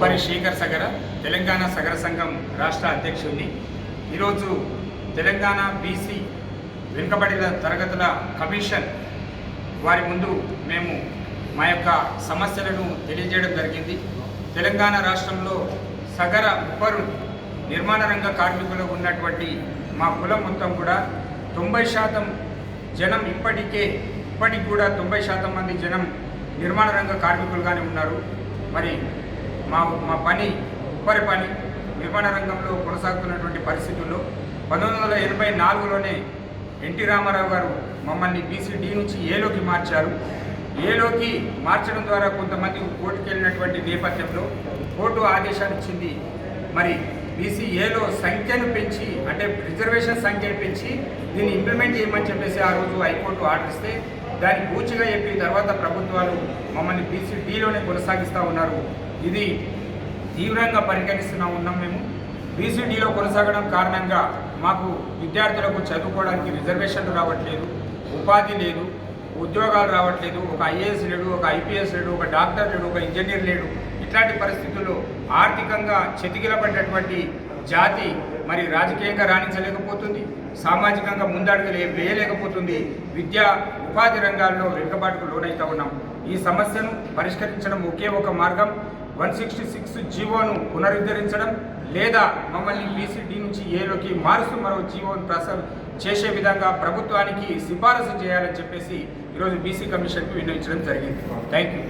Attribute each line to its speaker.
Speaker 1: ఉప్పరి శేఖర్ సగర తెలంగాణ సగర సంఘం రాష్ట్ర అధ్యక్షుడిని. ఈరోజు తెలంగాణ బీసీ వెనుకబడిన తరగతుల కమిషన్ వారి ముందు మేము మా యొక్క సమస్యలను తెలియజేయడం జరిగింది. తెలంగాణ రాష్ట్రంలో సగర ఉప్పరు నిర్మాణ రంగ కార్మికులు ఉన్నటువంటి మా కులం మొత్తం కూడా తొంభై శాతం జనం ఇప్పటికే ఇప్పటికి కూడా తొంభై శాతం మంది జనం నిర్మాణ రంగ కార్మికులుగానే ఉన్నారు. మరి మా మా పని ఉప్పరి పని నిర్మాణ రంగంలో కొనసాగుతున్నటువంటి పరిస్థితుల్లో పంతొమ్మిది వందల ఎనభై నాలుగులోనే ఎన్టీ రామారావు గారు మమ్మల్ని బీసీడీ నుంచి ఏలోకి మార్చారు. ఏలోకి మార్చడం ద్వారా కొంతమంది కోర్టుకు వెళ్ళినటువంటి నేపథ్యంలో కోర్టు ఆదేశాలు ఇచ్చింది. మరి బీసీ ఏలో సంఖ్యను పెంచి అంటే రిజర్వేషన్ సంఖ్యను పెంచి దీన్ని ఇంప్లిమెంట్ చేయమని చెప్పేసి ఆ రోజు హైకోర్టు ఆర్డర్ ఇస్తే దాన్ని పూచిగా చెప్పి తర్వాత ప్రభుత్వాలు మమ్మల్ని బీసీ డీలోనే కొనసాగిస్తూ ఉన్నారు. ఇది తీవ్రంగా పరిగణిస్తున్నా ఉన్నాం మేము. బీసీడీలో కొనసాగడం కారణంగా మాకు విద్యార్థులకు చదువుకోవడానికి రిజర్వేషన్లు రావట్లేదు ఉపాధి లేదు ఉద్యోగాలు రావట్లేదు ఒక ఐఏఎస్ లేడు ఒక ఐపీఎస్ లేడు ఒక డాక్టర్ లేడు ఒక ఇంజనీర్ లేడు. ఇట్లాంటి పరిస్థితుల్లో ఆర్థికంగా చెతికిలబడినటువంటి జాతి మరి రాజకీయంగా రాణించలేకపోతుంది సామాజికంగా ముందడుగులు వేయలేకపోతుంది విద్యా ఉపాధి రంగాల్లో వెనుకబాటుకు లోనైతా ఉన్నాం. ఈ సమస్యను పరిష్కరించడం ఒకే ఒక మార్గం. వన్ సిక్స్టీ సిక్స్ జీవోను పునరుద్ధరించడం లేదా మమ్మల్ని బీసీడీ నుంచి ఏలోకి మారుస్తూ మరో జీవోను ప్రసారం చేసే విధంగా ప్రభుత్వానికి సిఫారసు చేయాలని చెప్పేసి ఈరోజు బీసీ కమిషన్కు విన్నవించడం జరిగింది. Thank you